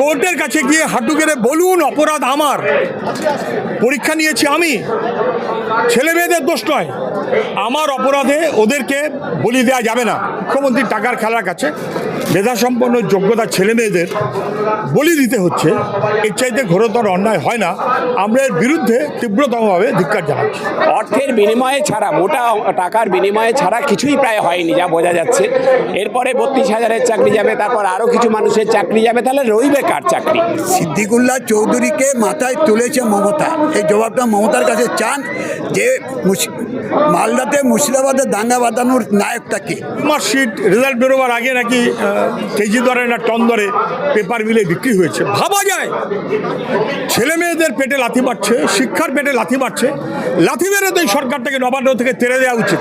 কোর্টের কাছে গিয়ে হাঁটু গেড়ে বলুন, অপরাধ আমার। পরীক্ষা নিয়েছি আমি। ছেলে মেয়েদের দোষ নয়। আমার অপরাধে ওদেরকে বলি দেওয়া যাবে না। মুখ্যমন্ত্রীর টাকার খেলার কাছে মেধাসম্পন্ন যোগ্যতা ছেলে মেয়েদের বলি দিতে হচ্ছে এর চাইতে ঘোরতর অন্যায় হয় না। আমরা এর বিরুদ্ধে তীব্রতমভাবে ধিক্কার জানাচ্ছি। অর্থের বিনিময়ে ছাড়া মোটা টাকার বিনিময়ে ছাড়া কিছুই প্রায় হয়নি যা বোঝা যাচ্ছে। এরপরে বত্রিশ হাজারের চাকরি যাবে তারপর আরও কিছু মানুষের চাকরি যাবে তাহলে রইবে কার চাকরি? সিদ্দিকুল্লাহ চৌধুরীকে মাথায় তুলেছে মমতা। এই জবাবটা মমতার কাছে চান যে মালদাতে মুর্শিদাবাদে দাঙ্গা বাঁধানোর নায়কটাকে মার্কশিট রেজাল্ট বেরোবার আগে নাকি কেজি দরে না টন দরে পেপার মিলে বিক্রি হয়েছে। ভাবা যায় ছেলে মেয়েদের পেটে লাথি মারছে শিক্ষার পেটে লাথি মারছে লাথি মেরে তো এই সরকারটাকে নবান্ন থেকে তেড়ে দেওয়া উচিত।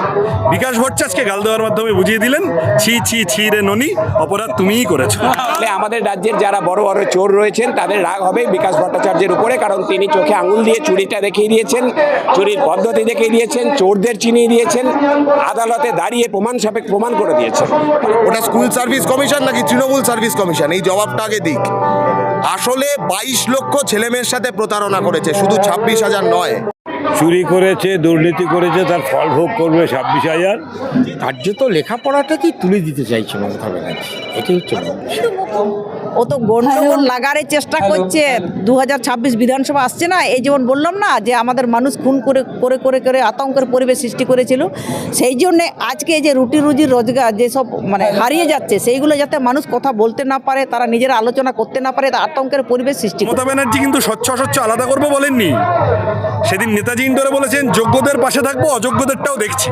বিকাশ ভট্টাচার্যকে গাল দেওয়ার মাধ্যমে বুঝিয়ে দিলেন ছি ছি ছি রে ননি অপরাধ তুমিই করেছ। তাহলে আমাদের রাজ্যের যারা বড় বড় চোর রয়েছেন তাদের রাগ হবে বিকাশ ভট্টাচার্যের উপরে কারণ তিনি চোখে আঙুল দিয়ে চুরিটা দেখিয়ে দিয়েছেন চুরির পদ্ধতি দেখিয়ে দিয়েছেন চোরদের চিনিয়ে দিয়েছেন আদালতে দাঁড়িয়ে প্রমাণ সাপেক্ষ প্রমাণ করে দিয়েছেন। ওটা স্কুল সার্ভিস কমিশন নাকি তৃণমূল সার্ভিস কমিশন? এই জবাবটা আগে দিক। আসলে বাইশ লক্ষ ছেলেমেয়ের সাথে প্রতারণা করেছে শুধু ছাব্বিশ হাজার নয়। চুরি করেছে দুর্নীতি করেছে তার ফল ভোগ করবে ছাব্বিশ হাজার। কার্যত লেখাপড়াটাকেই তুলে দিতে চাইছে মমতা ব্যানার্জি? এটাই হচ্ছে। ও তো গন্ডগোল লাগারে চেষ্টা করছে। দু হাজার ছাব্বিশ বিধানসভা আসছে না? এই যেমন বললাম না যে আমাদের মানুষ খুন করে করে করে করে আতঙ্কের পরিবেশ সৃষ্টি করেছিল সেই জন্যে আজকে এই যে রুটি রুজি রোজগার যেসব মানে হারিয়ে যাচ্ছে সেইগুলো যাতে মানুষ কথা বলতে না পারে তারা নিজেরা আলোচনা করতে না পারে তা আতঙ্কের পরিবেশ সৃষ্টি মমতা ব্যানার্জি কিন্তু স্বচ্ছ অস্বচ্ছ আলাদা করব বলেননি। সেদিন নেতাজি ইন্ডোরে বলেছেন যোগ্যদের পাশে থাকব অযোগ্যদেরটাও দেখছি।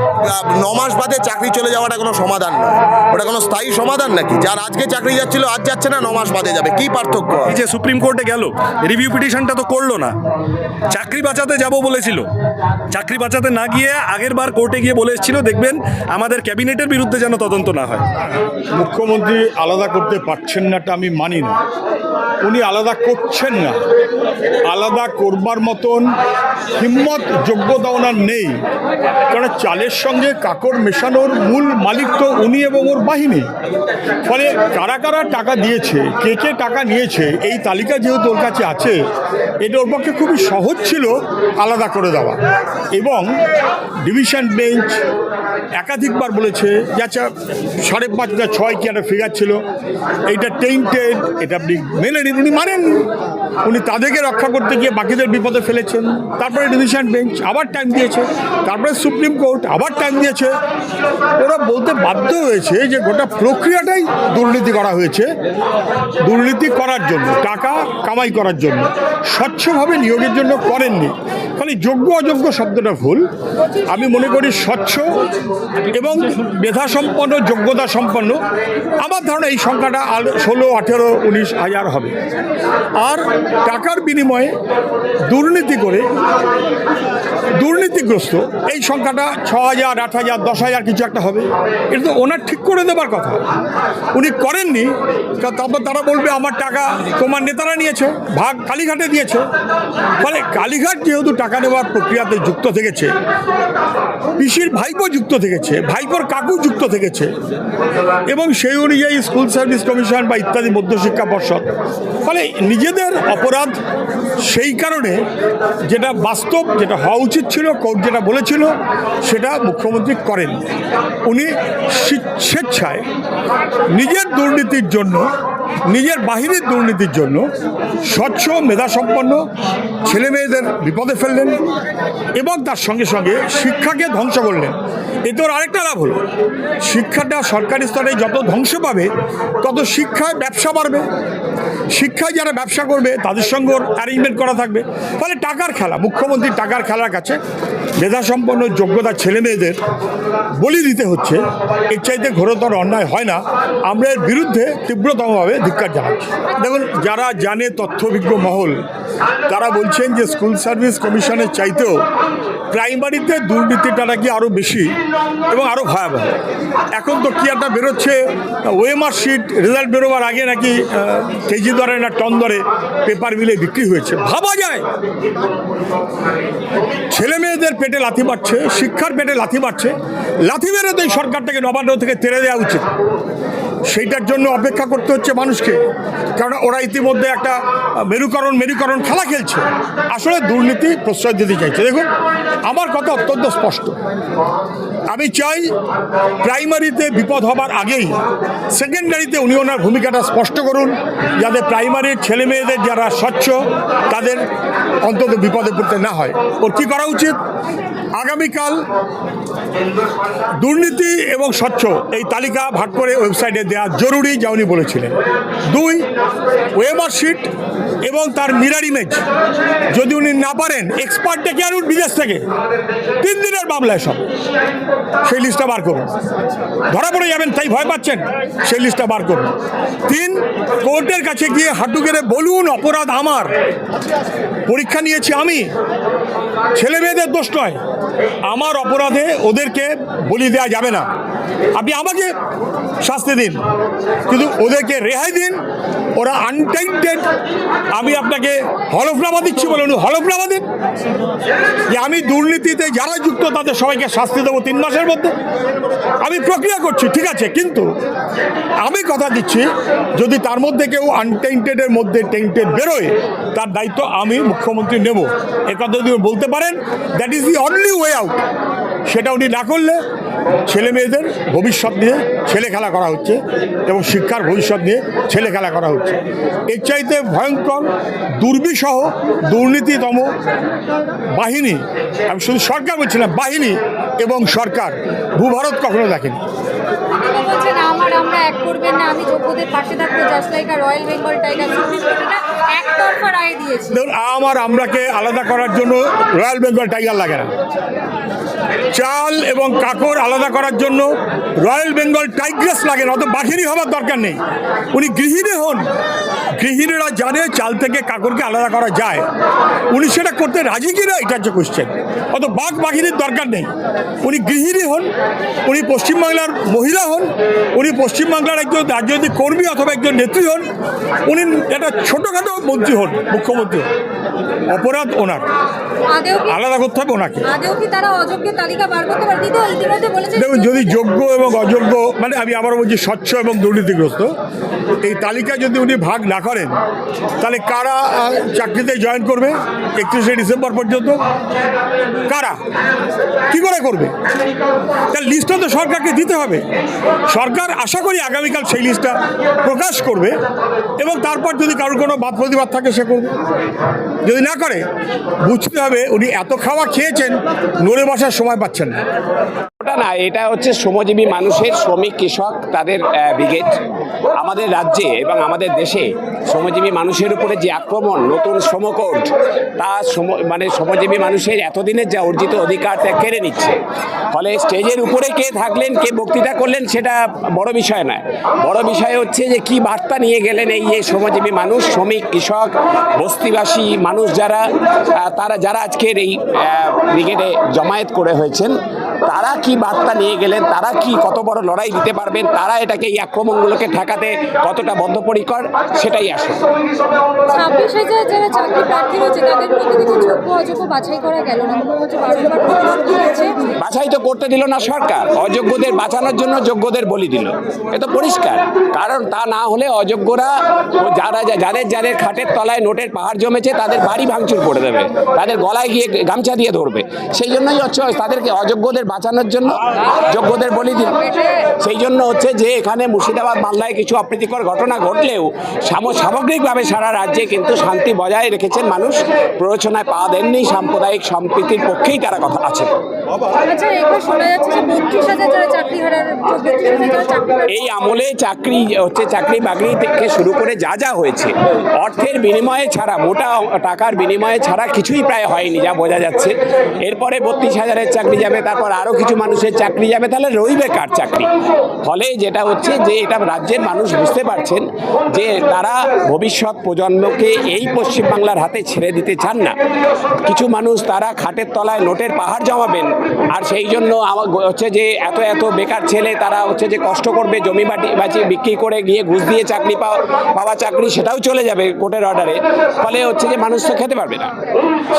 ন মাস বাদে চাকরি চলে যাওয়াটা কোনো সমাধান নয়। ওটা কোনো স্থায়ী সমাধান নাকি? যার আজকে চাকরি যাচ্ছিল আজ যাচ্ছে না ন মাস বাদে যাবে। কি পার্থক্য? এই যে সুপ্রিম কোর্টে গেল রিভিউ পিটিশনটা তো করল না। চাকরি বাঁচাতে যাব বলেছিল। চাকরি বাঁচাতে না গিয়ে আগের বার কোর্টে গিয়ে বলে এসেছিল দেখবেন আমাদের ক্যাবিনেটের বিরুদ্ধে যেন তদন্ত না হয়। মুখ্যমন্ত্রী আলাদা করতে পারছেন নাটা আমি মানি না। উনি আলাদা করছেন না। আলাদা করবার মতন হিম্মত যোগ্যতা ওনার নেই। কারণ চালের সঙ্গে কাকড় মেশানোর মূল মালিক তো উনি এবং ওর বাহিনী। ফলে কারা কারা টাকা দিয়েছে, কে কে টাকা নিয়েছে, এই তালিকা যেহেতু ওর কাছে আছে, এটা ওর পক্ষে খুবই সহজ ছিল আলাদা করে দেওয়া। এবং ডিভিশন বেঞ্চ একাধিকবার বলেছে যে আচ্ছা সাড়ে পাঁচ ছয় কি একটা ফিগার ছিল। এইটা টেন্টেড এটা আপনি মেনে নিন উনি মানেন উনি তাদেরকে রক্ষা করতে গিয়ে বাকিদের বিপদে ফেলেছেন। তারপরে ডিভিশন বেঞ্চ আবার টাইম দিয়েছে। তারপরে সুপ্রিম কোর্ট আবার টাইম দিয়েছে। ওরা বলতে বাধ্য হয়েছে যে গোটা প্রক্রিয়াটাই দুর্নীতি করা হয়েছে। দুর্নীতি করার জন্য, টাকা কামাই করার জন্য। স্বচ্ছভাবে নিয়োগের জন্য করেননি। ফলে যোগ্য অযোগ্য শব্দটা ভুল। আমি মনে করি স্বচ্ছ এবং মেধা সম্পন্ন যোগ্যতা সম্পন্ন। আমার ধারণা এই সংখ্যাটা ষোলো, আঠেরো, উনিশ হাজার হবে। আর টাকার বিনিময়ে দুর্নীতি করে দুর্নীতিগ্রস্ত। এই সংখ্যাটা ছ হাজার, আট হাজার, দশ হাজার কিছু একটা হবে। এটা তো ওনার ঠিক করে দেবার কথা। উনি করেননি তারপর তারা বলবে, আমার টাকা তোমার নেতারা নিয়েছে, ভাগ কালীঘাটে দিয়েছে। ফলে কালীঘাট যেহেতু টাকা নেওয়ার প্রক্রিয়াতে যুক্ত থেকেছে, পিসির ভাইপো যুক্ত থেকেছে, ভাইপোর কাকু যুক্ত থেকেছে, এবং সেই অনুযায়ী স্কুল সার্ভিস কমিশন বা ইত্যাদি মধ্যশিক্ষা পর্ষদ ফলে নিজেদের অপরাধ সেই কারণে যেটা বাস্তব, যেটা হওয়া উচিত ছিল, কোর্ট যেটা বলেছিল, সেটা মুখ্যমন্ত্রী করেন উনি স্বেচ্ছায় নিজের দুর্নীতির জন্য নিজের বাহিরের দুর্নীতির জন্য স্বচ্ছ, মেধাসম্পন্ন ছেলে মেয়েদের বিপদে ফেললেন এবং তার সঙ্গে সঙ্গে শিক্ষাকে ধ্বংস করলেন। এতে ওর আরেকটা লাভ হলো। শিক্ষাটা সরকারি স্তরে যত ধ্বংস পাবে, তত শিক্ষায় ব্যবসা বাড়বে। শিক্ষায় যারা ব্যবসা করবে, তাদের সঙ্গে ওর অ্যারেঞ্জমেন্ট করা থাকবে। ফলে টাকার খেলা মুখ্যমন্ত্রী টাকার খেলার কাছে মেধাসম্পন্ন যোগ্যতা ছেলে মেয়েদের বলি দিতে হচ্ছে, এর চাইতে ঘোরতর অন্যায় হয় না। আমরা এর বিরুদ্ধে তীব্রতমভাবে ধিক্কার জানাচ্ছি। দেখুন, যারা জানে তথ্যভিজ্ঞ মহল, তারা বলছেন যে স্কুল সার্ভিস কমিশনের চাইতেও প্রাইমারিতে দুর্নীতিটা নাকি আরও বেশি এবং আরও ভয়াবহ। এখন তো কি একটা বেরোচ্ছে ওয়েমার শিট রেজাল্ট বেরোবার আগে নাকি কেজি দরে না টন দরে পেপার মিলে বিক্রি হয়েছে। ভাবা যায় ছেলে মেয়েদের লাথি মারছে, শিক্ষার পেটে লাথি মারছে। লাথি মেরে তো এই সরকারটাকে নবান্ন থেকে তেড়ে দেওয়া উচিত। সেইটার জন্য অপেক্ষা করতে হচ্ছে মানুষকে। কারণ ওরা ইতিমধ্যে একটা মেরুকরণ মেরুকরণ খেলা খেলছে। আসলে দুর্নীতি প্রশ্রয় দিতে চাইছে। দেখুন, আমার কথা অত্যন্ত স্পষ্ট। আমি চাই প্রাইমারিতে বিপদ হবার আগেই সেকেন্ডারিতে উনি ওনার ভূমিকাটা স্পষ্ট করুন, যাতে প্রাইমারির ছেলে মেয়েদের যারা স্বচ্ছ, তাদের অন্তত বিপদে পড়তে না হয়। ওর কী করা উচিত? আগামীকাল দুর্নীতি এবং স্বচ্ছ এই তালিকা ভাগ করে ওয়েবসাইটে দেওয়া জরুরি যা উনি বলেছিলেন। দুই ওয়েমার শিট এবং তার মিরার ইমেজ। যদি উনি না পারেন, এক্সপার্ট ডেকে আনুন বিদেশ থেকে। তিন দিনের মামলায় সব। সেই লিস্টটা বার করুন। ধরা পড়ে যাবেন, তাই ভয় পাচ্ছেন? সেই লিস্টটা বার করুন। তিন, কোর্টের কাছে গিয়ে হাঁটু গেড়ে বলুন, অপরাধ আমার। পরীক্ষা নিয়েছি আমি। ছেলে মেয়েদের দোষ নয়। আমার অপরাধে ওদেরকে বলি দেওয়া যাবে না। আপনি আমাকে শাস্তি দিন, কিন্তু ওদেরকে রেহাই দিন, ওরা আনটেন্টেড আমি আপনাকে হলফনামা দিচ্ছি বলে উনি হলফনামা দিন। যে আমি দুর্নীতিতে যারা যুক্ত, তাদের সবাইকে শাস্তি দেবো তিন মাসের মধ্যে। আমি প্রক্রিয়া করছি, ঠিক আছে, কিন্তু আমি কথা দিচ্ছি, যদি তার মধ্যে কেউ আনটেন্টেডের মধ্যে টেন্টেড বেরোয়, তার দায়িত্ব আমি মুখ্যমন্ত্রী নেব। এ কথা যদি বলতে পারেন that is the only way out সেটা উনি না করলে ছেলে মেয়েদের ভবিষ্যৎ নিয়ে ছেলে খেলা করা হচ্ছে এবং শিক্ষার ভবিষ্যৎ নিয়ে ছেলে খেলা করা হচ্ছে। এর চাইতে ভয়ঙ্কর দুর্বিষহ দুর্নীতিতম বাহিনী আমি শুধু সরকার বলছিলাম বাহিনী এবং সরকার ভূভারত কখনো দেখেনি। তিনি আমার আমরা এক করবেন না আমি যোগ্যদের পাশে থাকব just like royal Bengal tiger Supreme Court একতরফা রায় দিয়েছে। দেখুন আমার আমরাকে আলাদা করার জন্য রয়্যাল বেঙ্গল টাইগার লাগে না। চাল এবং কাকর আলাদা করার জন্য রয়্যাল বেঙ্গল টাইগ্রেস লাগে না অত বাঘেরই হবার দরকার নেই। উনি গৃহিণী হন। গৃহিণীরা জানে চাল থেকে কাকরকে আলাদা করা যায়। উনি সেটা করতে রাজি কিনা, এটা হচ্ছে কোশ্চেন অত বাঘ বাঘিনীর দরকার নেই। উনি গৃহিণী হন, উনি পশ্চিমবাংলার মহিলা হন, উনি পশ্চিমবাংলার একজন রাজনৈতিক কর্মী অথবা একজন নেত্রী হন, উনি একটা ছোটোখাটো মন্ত্রী হন, মুখ্যমন্ত্রী অপরাধ ওনার। আলাদা করতে হবে ওনাকে। দেখুন যদি যোগ্য এবং অযোগ্য মানে আমি আবারও বলছি স্বচ্ছ এবং দুর্নীতিগ্রস্ত এই তালিকা যদি উনি ভাগ না করেন তাহলে কারা চাকরিতে জয়েন করবে একত্রিশে ডিসেম্বর পর্যন্ত? কারা? কি করে করবে? তার লিস্টটা তো সরকারকে দিতে হবে। সরকার আশা করি আগামীকাল সেই লিস্টটা প্রকাশ করবে এবং তারপর যদি কারোর কোনো বাদ প্রতিবাদ থাকে সে করবে। যদি না করে বুঝতে হবে উনি এত খাওয়া খেয়েছেন নড়ে বসার সময় পাচ্ছেন না। ওটা না, এটা হচ্ছে শ্রমজীবী মানুষের, শ্রমিক, কৃষক, তাদের ব্রিগেড আমাদের রাজ্যে এবং আমাদের দেশে শ্রমজীবী মানুষের উপরে যে আক্রমণ, নতুন শ্রমকোড, তা মানে শ্রমজীবী মানুষের এতদিনের যা অর্জিত অধিকার তা কেড়ে নিচ্ছে। ফলে স্টেজের উপরে কে থাকলেন, কে বক্তৃতা করলেন, সেটা বড় বিষয় নয়। বড় বিষয় হচ্ছে যে, কি বার্তা নিয়ে গেলেন এই যে শ্রমজীবী মানুষ, শ্রমিক, কৃষক, বস্তিবাসী মানুষ যারা তারা, যারা আজকের এই ব্রিগেডে জমায়েত করে হয়েছেন, তারা কি বার্তা নিয়ে গেলেন তারা কি কত বড় লড়াই দিতে পারবেন তারা এটাকে এই আক্রমণগুলোকে ঠেকাতে কতটা বদ্ধপরিকর সেটাই আসে ছাব্বিশ হাজার যারা চাকরি প্রার্থী রয়েছে তাদের মধ্যে থেকে যোগ্য অযোগ্য বাছাই করা গেল না তো করতে দিল না সরকার অযোগ্যদের বাঁচানোর জন্য যোগ্যদের বলি দিল। এ তো পরিষ্কার কারণ তা না হলে অযোগ্যরা যারা যা- যাদের যাদের খাটের তলায় নোটের পাহাড় জমেছে তাদের বাড়ি ভাঙচুর করে দেবে তাদের গলায় গিয়ে গামছা দিয়ে ধরবে সেই জন্যই হচ্ছে তাদেরকে অযোগ্যদের বাঁচানোর জন্য যোগ্যদের বলি দিল সেই জন্য হচ্ছে যে এখানে মুর্শিদাবাদ মামলায় কিছু অপ্রীতিকর ঘটনা ঘটলেও সাম- সামগ্রিকভাবে সারা রাজ্যে কিন্তু শান্তি বজায় রেখেছেন মানুষ। প্ররোচনায় পা দেননি, সাম্প্রদায়িক সম্প্রীতির পক্ষেই তারা কথা আছে আচ্ছা শোনা যাচ্ছে যে বত্রিশ হাজার চাকরি হারার এই আমলে চাকরি, হচ্ছে চাকরি বাকরি থেকে শুরু করে যা যা হয়েছে, অর্থের বিনিময়ে ছাড়া, মোটা টাকার বিনিময়ে ছাড়া কিছুই প্রায় হয়নি, যা বোঝা যাচ্ছে। এরপরে বত্রিশ হাজারের চাকরি যাবে, তারপর আরও কিছু মানুষের চাকরি যাবে, তাহলে রইবে কার চাকরি? ফলে যেটা হচ্ছে যে, এটা রাজ্যের মানুষ বুঝতে পারছেন যে, তারা ভবিষ্যৎ প্রজন্মকে এই পশ্চিমবাংলার হাতে ছেড়ে দিতে চান না। কিছু মানুষ তারা খাটের তলায় নোটের পাহাড় জমাবেন আর সেই জন্য আমার হচ্ছে যে এত এত বেকার ছেলে, তারা হচ্ছে যে কষ্ট করবে, জমি বাটি বাঁচি বিক্রি করে গিয়ে ঘুষ দিয়ে চাকরি পাওয়া পাওয়া চাকরি, সেটাও চলে যাবে কোর্টের অর্ডারে ফলে হচ্ছে যে মানুষ তো খেতে পারবে না।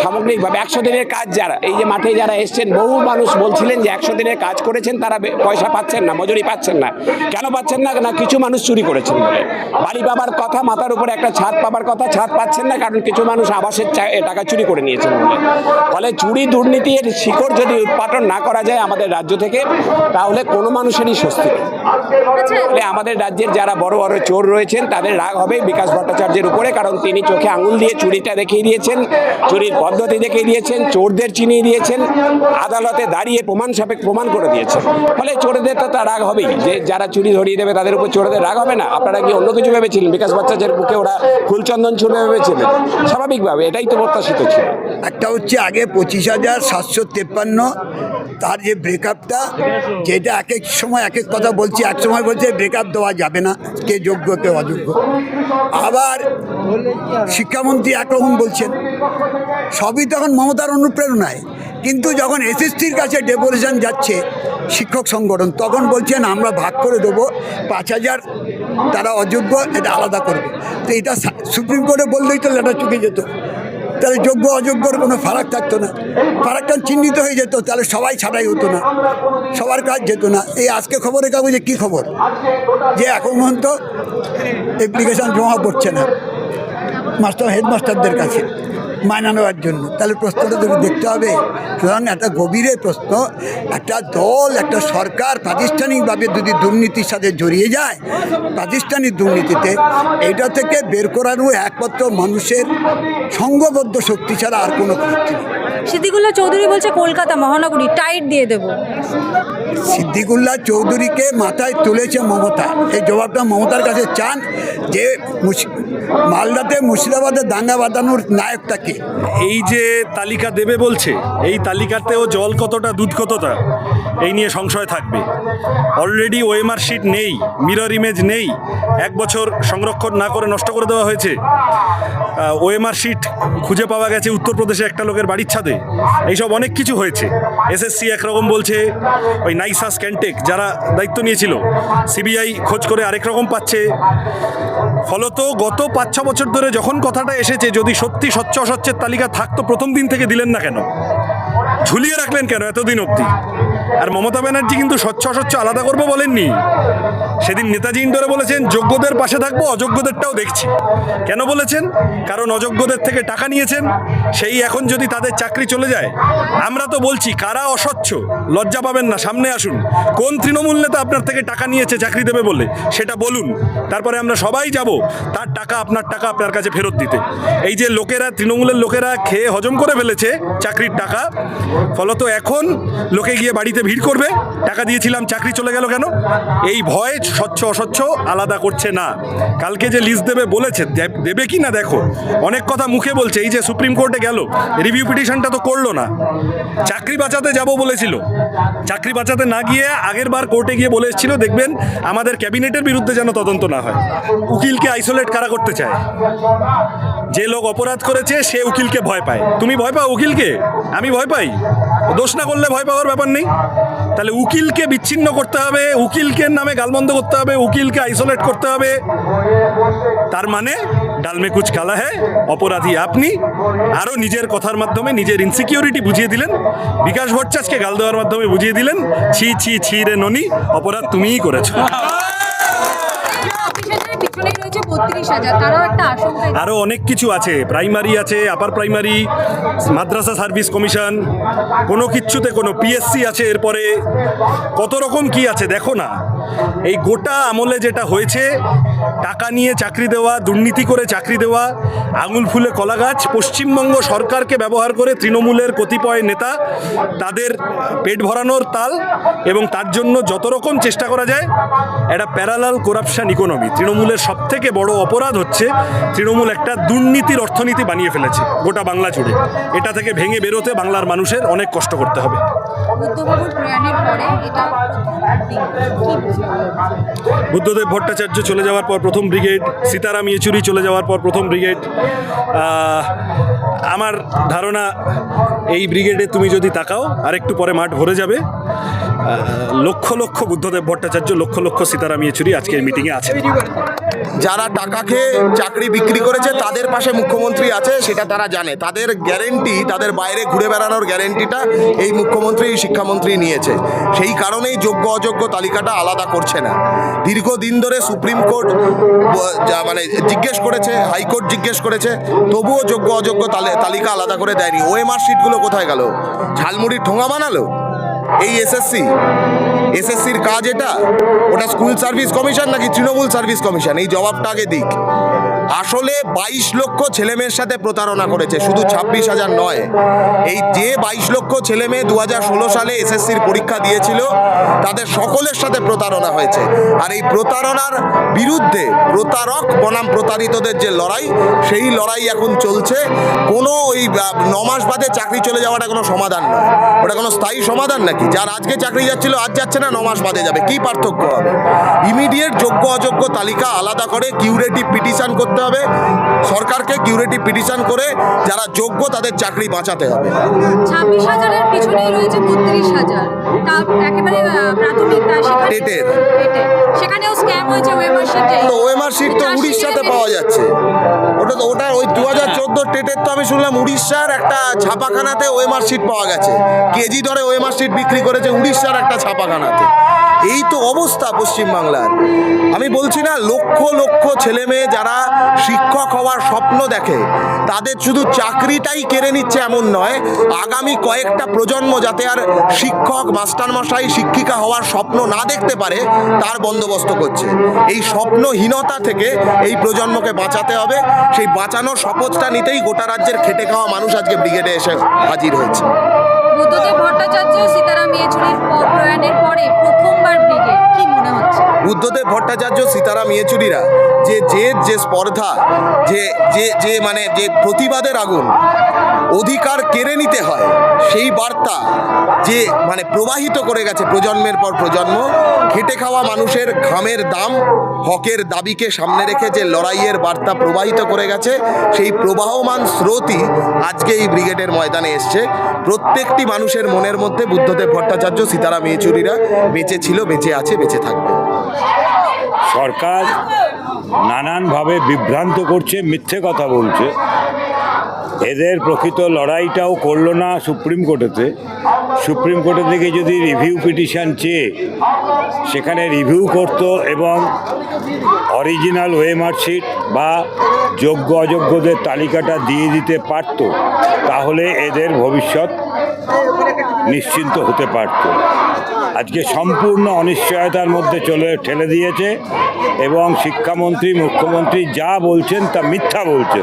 সামগ্রিকভাবে একশো দিনের কাজ যারা এই যে মাঠে যারা এসছেন, বহু মানুষ বলছিলেন যে একশো দিনের কাজ করেছেন, তারা পয়সা পাচ্ছেন না, মজুরি পাচ্ছেন না। কেন পাচ্ছেন না? না, কিছু মানুষ চুরি করেছেন বলে। বাড়ি পাবার কথা, মাথার উপরে একটা ছাদ পাবার কথা, ছাদ পাচ্ছেন না, কারণ কিছু মানুষ আবাসের টাকা চুরি করে নিয়েছেন বলে। ফলে চুরি দুর্নীতির শিকড় যদি উৎপাদন না করা যায় আমাদের রাজ্য থেকে, তাহলে কোনো মানুষেরই স্বস্তি নেই। আমাদের রাজ্যের যারা বড় বড় চোর রয়েছেন, তাদের রাগ হবে বিকাশ ভট্টাচার্যের উপরে, কারণ তিনি চোখে আঙুল দিয়ে চুরিটা দেখিয়ে দিয়েছেন, চুরির পদ্ধতি দেখিয়ে দিয়েছেন, চোরদের চিনিয়ে দিয়েছেন, আদালতে দাঁড়িয়ে প্রমাণ সাপেক্ষ প্রমাণ করে দিয়েছেন। ফলে চোরদের তো তার রাগ হবেই, যে যারা চুরি ধরিয়ে দেবে তাদের উপর চোরদের রাগ হবে না। আপনারা কি অন্য কিছু ভেবেছিলেন? বিকাশ ভট্টাচার্যের বুকে ওরা ফুলচন্দন ছুড়ে ভেবেছিলেন? স্বাভাবিকভাবে এটাই তো প্রত্যাশিত ছিল। একটা হচ্ছে আগে পঁচিশ হাজার সাতশো তেপ্পান্ন তার যে ব্রেকআপটা যেটা এক এক সময় এক এক কথা বলছি, এক সময় বলছে ব্রেকআপ দেওয়া যাবে না, কে যোগ্য, কে অযোগ্য। আবার শিক্ষামন্ত্রী একরকম বলছেন, সবই তখন মমতার অনুপ্রেরণায়। কিন্তু যখন এসএসটির কাছে ডেপুটেশন যাচ্ছে শিক্ষক সংগঠন, তখন বলছেন, আমরা ভাগ করে দেবো, পাঁচ হাজার তারা অযোগ্য, এটা আলাদা করবে। তো এটা সুপ্রিম কোর্টে বললেই তো লেটার চুকে যেত। তাহলে যোগ্য, অযোগ্যর কোনো ফারাক থাকতো না। ফারাকটা চিহ্নিত হয়ে যেত, তাহলে সবাই ছাড়াই হতো না। সবার কাজ যেত না। এই আজকে খবরের কাগজে কি খবর? যে এখন পর্যন্ত অ্যাপ্লিকেশান জমা পড়ছে না। মাস্টার হেডমাস্টারদের কাছে। মায়না নেওয়ার জন্য। তাহলে প্রশ্নটা যদি দেখতে হবে। সুতরাং একটা গভীরের প্রশ্ন, একটা দল, একটা সরকার প্রাতিষ্ঠানিকভাবে যদি দুর্নীতির সাথে জড়িয়ে যায়, প্রাতিষ্ঠানিক দুর্নীতিতে, এটা থেকে বের করারও একমাত্র মানুষের সংঘবদ্ধ শক্তি ছাড়া আর কোনো শক্তি নেই। সিদ্দিকুল্লাহ চৌধুরী বলছে, কলকাতা মহানগরী টাইট দিয়ে দেবো। সিদ্দিকুল্লাহ চৌধুরীকে মাথায় তুলেছে মমতা। এই জবাবটা মমতার কাছে চান যে মালদাতে মুর্শিদাবাদে দাঙ্গা বাঁধানোর নায়কটা কে? এই যে তালিকা দেবে বলছে, এই তালিকাতেও জল কতটা, দুধ কতটা, এই নিয়ে সংশয় থাকবে। অলরেডি ওএমআর শিট নেই মিরর ইমেজ নেই, এক বছর সংরক্ষণ না করে নষ্ট করে দেওয়া হয়েছে। ওএমআর শিট খুঁজে পাওয়া গেছে উত্তরপ্রদেশে একটা লোকের বাড়ির ছাদে। এইসব অনেক কিছু হয়েছে। এসএসসি একরকম বলছে, ওই নাইসা স্ক্যান্টেক যারা দায়িত্ব নিয়েছিল, সিবিআই খোঁজ করে আরেক রকম পাচ্ছে। ফলত গত পাঁচ ছ বছর ধরে যখন কথাটা এসেছে, যদি সত্যি স্বচ্ছ অস্বচ্ছের তালিকা থাকতো, প্রথম দিন থেকে দিলেন না কেন? ঝুলিয়ে রাখলেন কেন এতদিন অবধি? আর মমতা ব্যানার্জি কিন্তু স্বচ্ছ অস্বচ্ছ আলাদা করব বলেননি। সেদিন নেতাজি ইন্ডোরে বলেছেন, যোগ্যদের পাশে থাকব, অযোগ্যদেরটাও দেখছি। কেন বলেছেন? কারণ অযোগ্যদের থেকে টাকা নিয়েছেন, সেই এখন যদি তাদের চাকরি চলে যায়, আমরা তো বলছি, কারা অস্বচ্ছ? লজ্জা পাবেন না, সামনে আসুন। কোন তৃণমূল নেতা আপনার থেকে টাকা নিয়েছে, চাকরি দেবে বলে? সেটা বলুন। তারপরে আমরা সবাই যাব, তার টাকা, আপনার টাকা, আপনার কাছে ফেরত দিতে। এই যে লোকেরা, তৃণমূলের লোকেরা খেয়ে হজম করে ফেলেছে চাকরির টাকা, ফলত এখন লোকে গিয়ে বাড়িতে ভিড় করবে, টাকা দিয়েছিলাম, চাকরি চলে গেল কেন? এই ভয় স্বচ্ছ অস্বচ্ছ আলাদা করছে না। কালকে যে লিস্ট দেবে বলেছে দেবে কি না দেখো। অনেক কথা মুখে বলছে, এই যে সুপ্রিম কোর্টে গেল রিভিউ পিটিশনটা তো করল না। চাকরি বাঁচাতে যাব বলেছিল। চাকরি বাঁচাতে না গিয়ে আগের বার কোর্টে গিয়ে বলে এসেছিল, দেখবেন আমাদের ক্যাবিনেটের বিরুদ্ধে যেন তদন্ত না হয়। উকিলকে আইসোলেট কারা করতে চায়? যে লোক অপরাধ করেছে, সে উকিলকে ভয় পায়। তুমি ভয় পাও উকিলকে? আমি ভয় পাই। দোষ না করলে ভয় পাওয়ার ব্যাপার নেই। তাহলে উকিলকে বিচ্ছিন্ন করতে হবে, উকিলকে নামে গালমন্দ করতে হবে, উকিলকে আইসোলেট করতে হবে। তার মানে ডালমে কুচ কালা হ্যাঁ অপরাধী আপনি। আরও নিজের কথার মাধ্যমে, নিজের ইনসিকিউরিটি বুঝিয়ে দিলেন। বিকাশ ভট্টাচার্যকে গাল দেওয়ার মাধ্যমে বুঝিয়ে দিলেন, ছি ছি ছি রে ননি, অপরাধ তুমিই করেছ। রয়েছে বত্রিশ হাজার। তারাও একটা আশঙ্কায় আরও অনেক কিছু আছে। প্রাইমারি আছে, আপার প্রাইমারি, মাদ্রাসা সার্ভিস কমিশন, কোনো কিচ্ছুতে কোনো পিএসসি আছে। এরপরে কত রকম কি আছে দেখো না। এই গোটা আমলে যেটা হয়েছে, টাকা নিয়ে চাকরি দেওয়া, দুর্নীতি করে চাকরি দেওয়া, আঙুল ফুলে কলা গাছ, পশ্চিমবঙ্গ সরকারকে ব্যবহার করে তৃণমূলের কতিপয় নেতা তাদের পেট ভরানোর তাল এবং তার জন্য যত রকম চেষ্টা করা যায়, একটা প্যারালাল করাপশন ইকোনমি তৃণমূলের সব থেকে বড় অপরাধ হচ্ছে তৃণমূল একটা দুর্নীতির অর্থনীতি বানিয়ে ফেলেছে গোটা বাংলা জুড়ে। এটা থেকে ভেঙে বেরোতে বাংলার মানুষের অনেক কষ্ট করতে হবে? বুদ্ধদেব ভট্টাচার্য চলে যাওয়ার পর প্রথম ব্রিগেড সীতারাম ইয়েচুরি চলে যাওয়ার পর প্রথম ব্রিগেড। আহ, আমার ধারণা এই ব্রিগেডে তুমি যদি তাকাও আর একটু পরে মাঠ ভরে যাবে। আহ, লক্ষ লক্ষ বুদ্ধদেব ভট্টাচার্য লক্ষ লক্ষ সীতারাম ইয়েচুরি আজকের মিটিংয়ে আছে যারা টাকা খেয়ে চাকরি বিক্রি করেছে, তাদের পাশে মুখ্যমন্ত্রী আছে, সেটা তারা জানে। তাদের গ্যারেন্টি তাদের বাইরে ঘুরে বেড়ানোর গ্যারেন্টিটা এই মুখ্যমন্ত্রী, শিক্ষামন্ত্রী নিয়েছে। সেই কারণেই যোগ্য, অযোগ্য তালিকাটা আলাদা করছে না। দীর্ঘদিন ধরে সুপ্রিম কোর্ট মানে জিজ্ঞেস করেছে, হাইকোর্ট জিজ্ঞেস করেছে, তবুও যোগ্য, অযোগ্য তালিকা আলাদা করে দেয়নি। ওএমআর শিটগুলো কোথায় গেল? ঝালমুড়ির ঠোঙা বানালো? এই এসএসসি এসএসসির কাজ এটা? ওটা স্কুল সার্ভিস কমিশন নাকি তৃণমূল সার্ভিস কমিশন এই জবাবটা আগে দিক। আসলে বাইশ লক্ষ ছেলেমেয়ের সাথে প্রতারণা করেছে, শুধু ছাব্বিশ হাজার নয়। এই যে বাইশ লক্ষ ছেলে মেয়ে দু হাজার ষোলো সালে এসএসসির পরীক্ষা দিয়েছিল, তাদের সকলের সাথে প্রতারণা হয়েছে। আর এই প্রতারণার বিরুদ্ধে প্রতারক বনাম প্রতারিতদের যে লড়াই, সেই লড়াই এখন চলছে। কোনো ওই ন মাস বাদে চাকরি চলে যাওয়াটা কোনো সমাধান নয়। ওটা কোনো স্থায়ী সমাধান নাকি? যার আজকে চাকরি যাচ্ছিল, আজ যাচ্ছে না ন মাস বাদে যাবে। কি পার্থক্য হবে? ইমিডিয়েট যোগ্য অযোগ্য তালিকা আলাদা করে, কিউরেটিভ পিটিশন করতে হবে। সরকারকে কিউরেটিভ পিটিশন করে যারা যোগ্য তাদের চাকরি বাঁচাতে হবে। ছাব্বিশ হাজারের পিছনেই রয়েছে বত্রিশ হাজার। তা একেবারে প্রাথমিক টেটের। টেটের। সেখানেও স্ক্যাম হয়েছে ওয়েমার শিটে তো ওএমআর সিট তো উড়িষ্যাতে পাওয়া যাচ্ছে। ওটা তো ওটা ওই দু হাজার চোদ্দ টেটের তো আমি শুনলাম উড়িষ্যার একটা ছাপাখানাতে ওএমআর সিট পাওয়া গেছে। কেজি ধরে ওএমআর সিট বিক্রি করেছে উড়িষ্যার একটা ছাপাখানাতে। এই তো অবস্থা পশ্চিমবাংলার। আমি বলছি না, লক্ষ লক্ষ ছেলে মেয়ে যারা শিক্ষক হওয়ার স্বপ্ন দেখে, তাদের শুধু চাকরিটাই কেড়ে নিচ্ছে এমন নয়, আগামী কয়েকটা প্রজন্ম যাতে আর শিক্ষক, মাস্টারমশাই, শিক্ষিকা হওয়ার স্বপ্ন না দেখতে পারে, তার বন্দোবস্ত করছে। এই স্বপ্নহীনতা থেকে এই প্রজন্মকে বাঁচাতে হবে, সেই বাঁচানোর শপথটা নিতেই গোটা রাজ্যের খেটে খাওয়া মানুষ আজকে ব্রিগেডে এসে হাজির হয়েছে। বুদ্ধদেব ভট্টাচার্য সীতারাম ইয়েচুরির প্রয়াণের পরে প্রথমবার কি মনে হচ্ছে? বুদ্ধদেব ভট্টাচার্য, সীতারাম ইয়েচুরিরা, যে যে যে স্পর্ধা, যে যে যে মানে যে প্রতিবাদের আগুন অধিকার কেড়ে নিতে হয়। সেই বার্তা যে মানে প্রবাহিত করে গেছে প্রজন্মের পর প্রজন্ম, খেটে খাওয়া মানুষের ঘামের দাম, হকের দাবিকে সামনে রেখে যে লড়াইয়ের বার্তা প্রবাহিত করে গেছে, সেই প্রবাহমান স্রোতই আজকে এই ব্রিগেডের ময়দানে এসছে। প্রত্যেকটি মানুষের মনের মধ্যে বুদ্ধদেব ভট্টাচার্য, সীতারাম ইয়েচুরিরা বেঁচে ছিল, বেঁচে আছে, বেঁচে থাকবে। সরকার নানানভাবে বিভ্রান্ত করছে, মিথ্যে কথা বলছে। এদের প্রকৃত লড়াইটাও করল না সুপ্রিম কোর্টেতে। সুপ্রিম কোর্টে থেকে যদি রিভিউ পিটিশান চেয়ে সেখানে রিভিউ করতো এবং অরিজিনাল ওয়েমার শিট বা যোগ্য অযোগ্যদের তালিকাটা দিয়ে দিতে পারত, তাহলে এদের ভবিষ্যৎ নিশ্চিন্ত হতে পারত। আজকে সম্পূর্ণ অনিশ্চয়তার মধ্যে চলে, ঠেলে দিয়েছে এবং শিক্ষামন্ত্রী, মুখ্যমন্ত্রী যা বলছেন তা মিথ্যা বলছেন।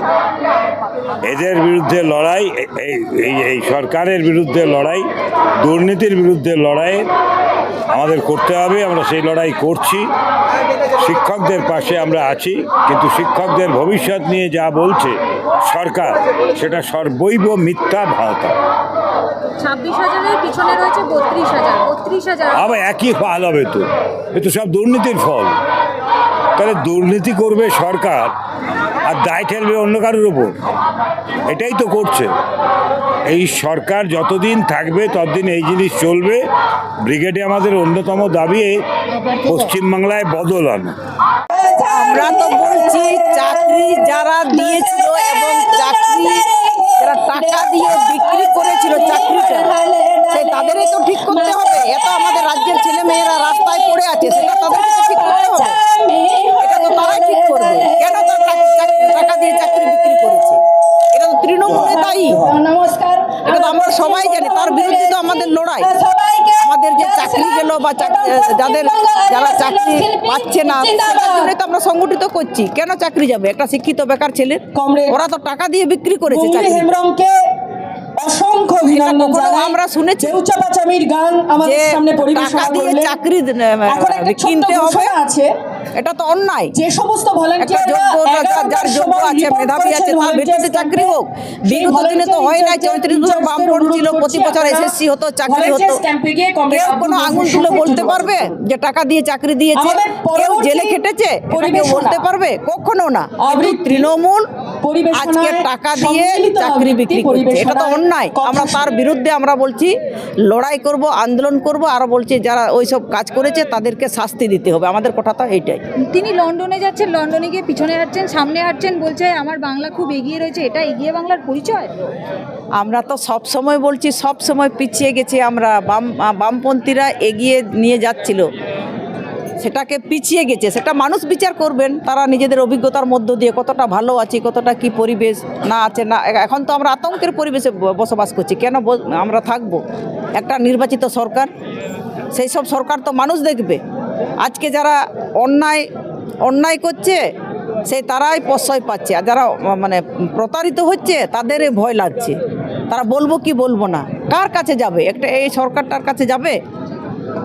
এদের বিরুদ্ধে লড়াই এই- এই সরকারের বিরুদ্ধে লড়াই, দুর্নীতির বিরুদ্ধে লড়াই আমাদের করতে হবে। আমরা সেই লড়াই করছি। শিক্ষকদের পাশে আমরা আছি, কিন্তু শিক্ষকদের ভবিষ্যৎ নিয়ে যা বলছে সরকার, সেটা সর্বৈব মিথ্যা ভাওতা ছাব্বিশ হাজারের পিছনে রয়েছে বত্রিশ হাজার বত্রিশ হাজার। আবার একই ফল হবে তো। এ তো সব দুর্নীতির ফল। তাহলে দুর্নীতি করবে সরকার আর দায় ঠেলবে অন্য কারোর উপর এটাই তো করছে। এই সরকার যতদিন থাকবে ততদিন এই জিনিস চলবে। ব্রিগেডে আমাদের অন্যতম দাবি পশ্চিমবাংলায় বদল আনা। আমরা তো বলছি চাকরি যারা দিয়েছিল এবং চাকরি যারা টাকা দিয়ে বিক্রি করেছিল চাকরিটা, সেই তাদেরই তো ঠিক করতে হবে। এত আমাদের রাজ্যের ছেলে মেয়েরা রাস্তায় পড়ে আছে, সেটা তাদেরকে তো ঠিক করতে হবে। এটা তো তারাই ঠিক করবে। কেন টাকা দিয়ে চাকরি বিক্রি করেছে? এটা তো তৃণমূলে দায়ী। নমস্কার এটা তো আমরা সবাই জানি, তার বিরুদ্ধে তো আমাদের লড়াই। আমাদের যে চাকরি গেল বা যাদের যারা চাকরি পাচ্ছে না সেটার তো আমরা সংগঠিত করছি। কেন চাকরি যাবে? একটা শিক্ষিত বেকার ছেলে ওরা তো টাকা দিয়ে বিক্রি করেছে চাকরি। অসংখ্য অভিনন্দন জানাই। আমরা শুনেছি। উচ্চাপাচামির গান আমাদের সামনে পরিবেশন করলেন। চাকরি কিনতে হবে। আছে। এটা তো অন্যায়। যে সমস্ত একটা যোগ্য যার- যার যোগ্য আছে মেধাবী আছে তার ভিত্তিতে চাকরি হোক। বিগত দিনে তো হয় না চৌত্রিশ বছর বামপন ছিল প্রতি বছর এসএসসি হতো চাকরি হতো কেউ কোনো আঙুল তুলে বলতে পারবে যে টাকা দিয়ে চাকরি দিয়েছে কেউ জেলে খেটেছে কেউ বলতে পারবে? কখনো না। তৃণমূল আজকে টাকা দিয়ে চাকরি বিক্রি করছে। এটা তো অন্যায়। আমরা তার বিরুদ্ধে আমরা বলছি লড়াই করব আন্দোলন করব আর বলছি যারা ওই সব কাজ করেছে তাদেরকে শাস্তি দিতে হবে। আমাদের কথা তো এইটাই। তিনি লন্ডনে যাচ্ছেন লন্ডনে গিয়ে পিছনে হাঁটছেন সামনে হাঁটছেন বলছে আমার বাংলা খুব এগিয়ে রয়েছে এটা এগিয়ে বাংলার পরিচয়? আমরা তো সব সময় বলছি সব সময় পিছিয়ে গেছি আমরা। বাম বামপন্থীরা এগিয়ে নিয়ে যাচ্ছিল। সেটাকে পিছিয়ে গেছে, সেটা মানুষ বিচার করবেন, তারা নিজেদের অভিজ্ঞতার মধ্য দিয়ে কতটা ভালো আছে, কতটা কি পরিবেশ না আছে, না এখন তো আমরা আতঙ্কের পরিবেশে বসবাস করছি, কেন আমরা থাকব? একটা নির্বাচিত সরকার, সেই সব সরকার তো মানুষ দেখবে। আজকে যারা অন্যায় অন্যায় করছে সেই তারাই প্রশ্রয় পাচ্ছে, আর যারা মানে প্রতারিত হচ্ছে তাদের ভয় লাগছে। তারা বলব কি বলব না। কার কাছে যাবে? একটা, এই সরকারটার কাছে যাবে?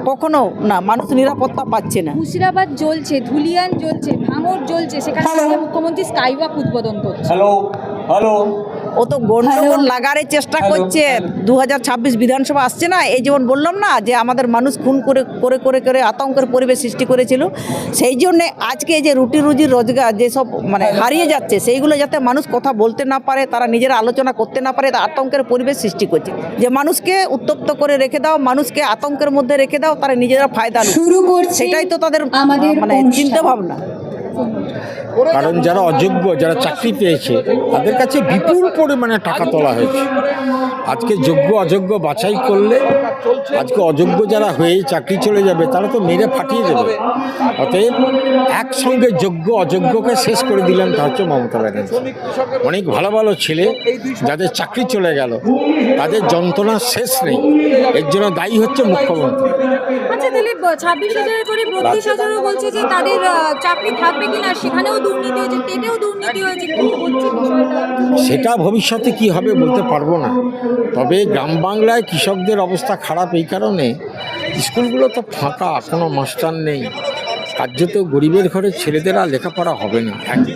কখনো না মানুষ নিরাপত্তা পাচ্ছে না। মুর্শিদাবাদ জ্বলছে ধুলিয়ান জ্বলছে ভাঙর জ্বলছে সেখানে মুখ্যমন্ত্রী স্কাইওয়াক উদ্বোধন করছে। ও তো গন্ডগোল লাগারের চেষ্টা করছে। দু হাজার ছাব্বিশ বিধানসভা আসছে না? এই যেমন বললাম না যে আমাদের মানুষ খুন করে করে করে করে আতঙ্কের পরিবেশ সৃষ্টি করেছিল সেই জন্যে আজকে যে রুটি রুজির রোজগার যেসব মানে হারিয়ে যাচ্ছে সেইগুলো যাতে মানুষ কথা বলতে না পারে তারা নিজেরা আলোচনা করতে না পারে তা আতঙ্কের পরিবেশ সৃষ্টি করছে। যে মানুষকে উত্তপ্ত করে রেখে দাও মানুষকে আতঙ্কের মধ্যে রেখে দাও তারা নিজেরা ফায়দা শুরু করছি সেটাই তো তাদের আমাদের মানে। চিন্তা ভাবনা কারণ যারা অযোগ্য, যারা চাকরি পেয়েছে, তাদের কাছে বিপুল পরিমাণে টাকা তোলা হয়েছে। আজকে যোগ্য, অযোগ্য বাছাই করলে, আজকে অযোগ্য যারা হয়ে চাকরি চলে যাবে, তারা তো মেরে ফাটিয়ে দেবে। অতএব একসঙ্গে যোগ্য, অযোগ্যকে শেষ করে দিলেন তা হচ্ছে মমতা ব্যানার্জি। অনেক ভালো ভালো ছেলে, যাদের চাকরি চলে গেল, তাদের যন্ত্রণা শেষ নেই। এর জন্য দায়ী হচ্ছে মুখ্যমন্ত্রী। আচ্ছা তাহলে ছাব্বিশ হাজারের করে বলছে যে তাদের চাকরি থাকবে কিনা সেখানেও দুর্নীতি হয়েছে টেটেও দুর্নীতি হয়েছে কি হচ্ছে বিষয়টা? সেটা ভবিষ্যতে কি হবে বলতে পারব না। তবে গ্রাম বাংলায় কৃষকদের অবস্থা খারাপ এই কারণে স্কুলগুলো তো ফাঁকা কোনো মাস্টার নেই। কার্যত গরিবের ঘরের ছেলেদের আর লেখাপড়া হবে না।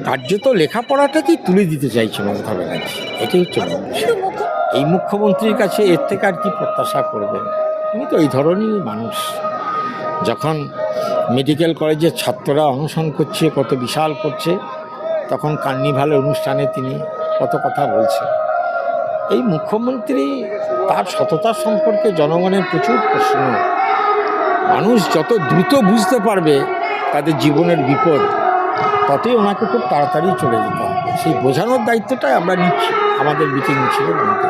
কার্যত লেখাপড়াটাকেই তুলে দিতে চাইছে মমতা ব্যানার্জি? এটাই হচ্ছে এই মুখ্যমন্ত্রীর কাছে এর থেকে আর কি প্রত্যাশা করবেন? উনি তো এই ধরনেরই মানুষ। যখন মেডিকেল কলেজের ছাত্ররা অনশন করছে, কত বিশাল করছে। তখন কার্নিভাল অনুষ্ঠানে তিনি কত কথা বলছেন। এই মুখ্যমন্ত্রী তার সততা সম্পর্কে জনগণের প্রচুর প্রশ্ন। মানুষ যত দ্রুত বুঝতে পারবে তাদের জীবনের বিপদ, ততই ওনাকে খুব তাড়াতাড়ি চলে যেতে হবে। সেই বোঝানোর দায়িত্বটাই আমরা নিচ্ছি, আমাদের মিটিং মিছিলের মধ্যে